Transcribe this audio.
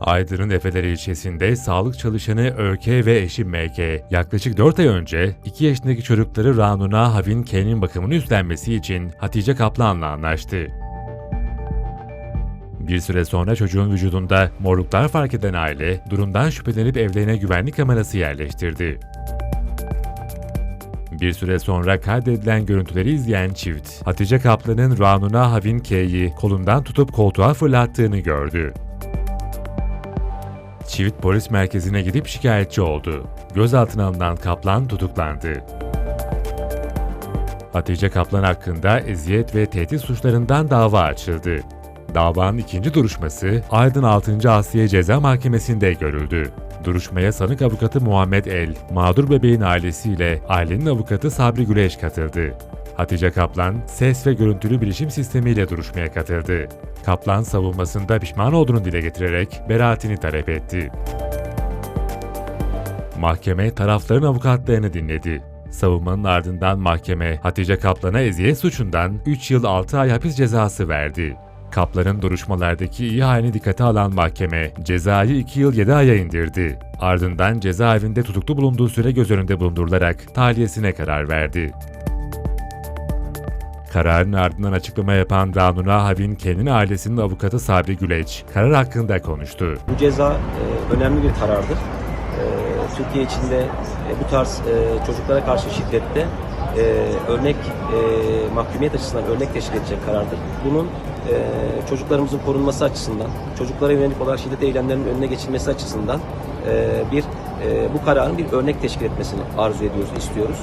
Aydın'ın Efeler ilçesinde sağlık çalışanı ÖK ve eşi MK yaklaşık 4 ay önce 2 yaşındaki çocukları Ranuna Havin K'nin bakımını üstlenmesi için Hatice Kaplan'la anlaştı. Bir süre sonra çocuğun vücudunda morluklar fark eden aile durumdan şüphelenip evlerine güvenlik kamerası yerleştirdi. Bir süre sonra kaydedilen görüntüleri izleyen çift, Hatice Kaplan'ın Ranuna Havin K'yi kolundan tutup koltuğa fırlattığını gördü. Çift polis merkezine gidip şikayetçi oldu. Gözaltına alınan Kaplan tutuklandı. Hatice Kaplan hakkında eziyet ve tehdit suçlarından dava açıldı. Davanın ikinci duruşması Aydın 6. Asliye Ceza Mahkemesi'nde görüldü. Duruşmaya sanık avukatı Muhammed El, mağdur bebeğin ailesiyle ailenin avukatı Sabri Güleş katıldı. Hatice Kaplan, ses ve görüntülü bilişim sistemiyle duruşmaya katıldı. Kaplan savunmasında pişman olduğunu dile getirerek beraatini talep etti. Mahkeme tarafların avukatlarını dinledi. Savunmanın ardından mahkeme Hatice Kaplan'a eziyet suçundan 3 yıl 6 ay hapis cezası verdi. Kaplan'ın duruşmalardaki iyi halini dikkate alan mahkeme cezayı 2 yıl 7 aya indirdi. Ardından cezaevinde tutuklu bulunduğu süre göz önünde bulundurularak tahliyesine karar verdi. Kararın ardından açıklama yapan Ranuna Havin Ken'in ailesinin avukatı Sabri Güleç, karar hakkında konuştu. Bu ceza e, önemli bir karardır. E, Türkiye içinde e, bu tarz e, çocuklara karşı şiddette e, örnek e, mahkumiyet açısından örnek teşkil edecek karardır. Bunun e, çocuklarımızın korunması açısından, çocuklara yönelik olarak şiddet eylemlerinin önüne geçilmesi açısından e, bir e, bu kararın bir örnek teşkil etmesini arzu ediyoruz, istiyoruz.